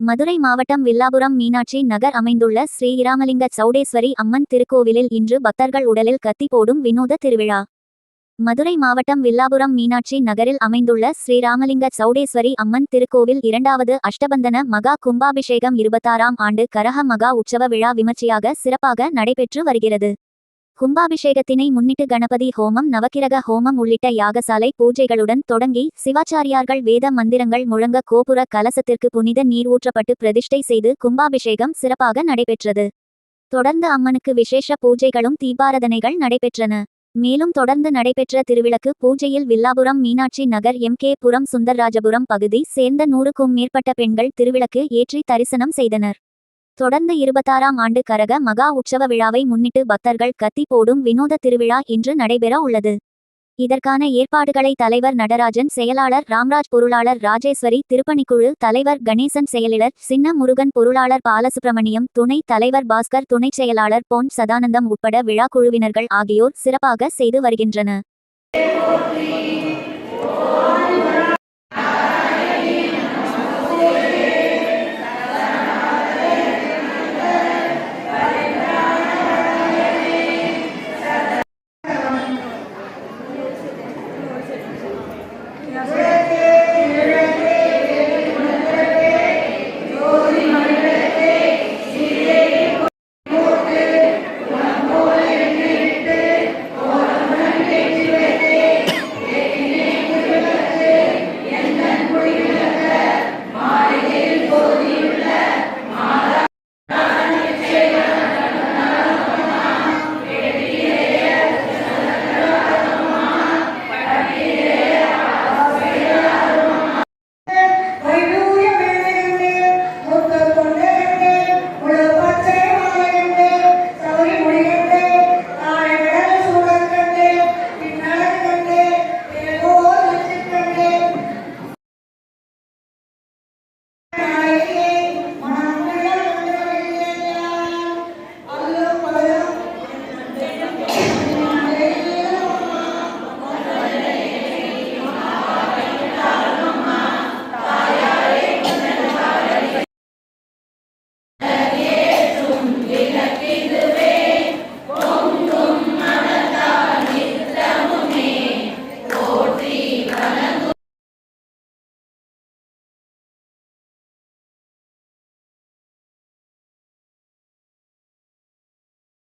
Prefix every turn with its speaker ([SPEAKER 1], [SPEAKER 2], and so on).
[SPEAKER 1] மதுரை மாவட்டம் வில்லாபுரம் மீனாட்சி நகர் அமைந்துள்ள ஸ்ரீ இராமலிங்க சௌடேஸ்வரி அம்மன் திருக்கோவிலில் இன்று பக்தர்கள் உடலில் கத்தி போடும் வினோத திருவிழா. மதுரை மாவட்டம் வில்லாபுரம் மீனாட்சி நகரில் அமைந்துள்ள ஸ்ரீராமலிங்க சௌடேஸ்வரி அம்மன் திருக்கோவில் இரண்டாவது அஷ்டபந்தன மகா கும்பாபிஷேகம் இருபத்தாறாம் ஆண்டு கரக மகா உற்சவ விழா விமர்சையாக சிறப்பாக நடைபெற்று வருகிறது. கும்பாபிஷேகத்தினை முன்னிட்டு கணபதி ஹோமம் நவக்கிரக ஹோமம் உள்ளிட்ட யாகசாலை பூஜைகளுடன் தொடங்கி சிவாச்சாரியார்கள் வேத மந்திரங்கள் முழங்க கோபுர கலசத்திற்கு புனித நீர் ஊற்றப்பட்டு பிரதிஷ்டை செய்து கும்பாபிஷேகம் சிறப்பாக நடைபெற்றது. தொடர்ந்து அம்மனுக்கு விசேஷ பூஜைகளும் தீபாரதனைகள் நடைபெற்றன. மேலும் தொடர்ந்து நடைபெற்ற திருவிளக்கு பூஜையில் வில்லாபுரம் மீனாட்சி நகர் எம். கே. புரம் சுந்தர்ராஜபுரம் பகுதி சேர்ந்த நூறுக்கும் மேற்பட்ட பெண்கள் திருவிளக்கு ஏற்றி தரிசனம் செய்தனர். தொடர்ந்து இருபத்தாறாம் ஆண்டு கரக மகா உற்சவ விழாவை முன்னிட்டு பக்தர்கள் கத்தி போடும் வினோத திருவிழா இன்று நடைபெற உள்ளது. இதற்கான ஏற்பாடுகளை தலைவர் நடராஜன் செயலாளர் ராம்ராஜ் பொருளாளர் ராஜேஸ்வரி திருப்பணிக்குழு தலைவர் கணேசன் செயலிழர் சின்ன முருகன் பொருளாளர் பாலசுப்ரமணியம் துணை தலைவர் பாஸ்கர் துணைச் செயலாளர் பொன் சதானந்தம் உட்பட விழா குழுவினர்கள் ஆகியோர் சிறப்பாக செய்து வருகின்றன